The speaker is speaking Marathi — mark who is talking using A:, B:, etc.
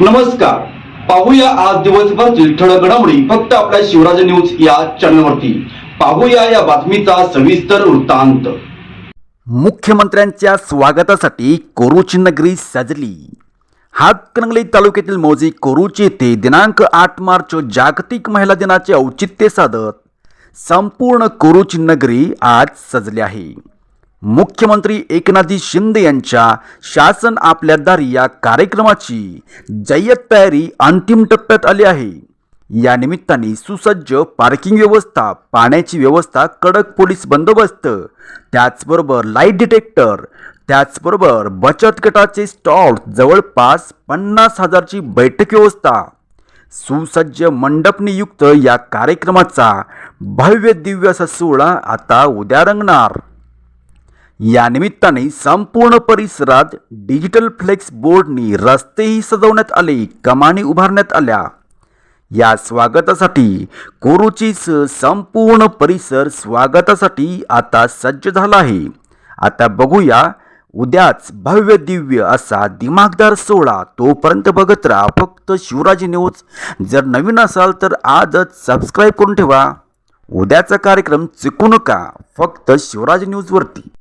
A: नमस्कार. पाहूया आज दिवसभरची ठळक घडामोडी. फक्त आपल्या शिवराज न्यूज या चॅनलवरती. पाहूया या बातमीचा सविस्तर वृत्तांत.
B: मुख्यमंत्र्यांच्या स्वागतासाठी कोरूची नगरी सजली. हातकणंगले तालुक्यातील मौजे कोरूची येथे दिनांक आठ मार्च जागतिक महिला दिनाचे औचित्य साधत संपूर्ण कोरूची नगरी आज सजली आहे. मुख्यमंत्री एकनाथजी शिंदे यांच्या शासन आपल्या दारी या कार्यक्रमाची जय्यत तयारी अंतिम टप्प्यात आली आहे. या निमित्ताने सुसज्ज पार्किंग व्यवस्था पाण्याची व्यवस्था कडक पोलीस बंदोबस्त त्याचबरोबर लाइट डिटेक्टर त्याचबरोबर बचत गटाचे स्टॉल जवळपास पन्नास हजारची बैठक व्यवस्था सुसज्ज मंडपनियुक्त या कार्यक्रमाचा भव्य दिव्य असा सोहळा आता उद्या रंगणार. या निमित्ताने संपूर्ण परिसरात डिजिटल फ्लेक्स बोर्डनी रस्तेही सजवण्यात आले कमानी उभारण्यात आल्या. या स्वागतासाठी कोरूची संपूर्ण परिसर स्वागतासाठी आता सज्ज झाला आहे. आता बघूया उद्याच भव्य दिव्य असा दिमागदार सोहळा तोपर्यंत बघत राहा. फक्त शिवराजी न्यूज. जर नवीन असाल तर आजच सबस्क्राईब करून ठेवा. उद्याचा कार्यक्रम चुकू नका. फक्त शिवराज न्यूजवरती.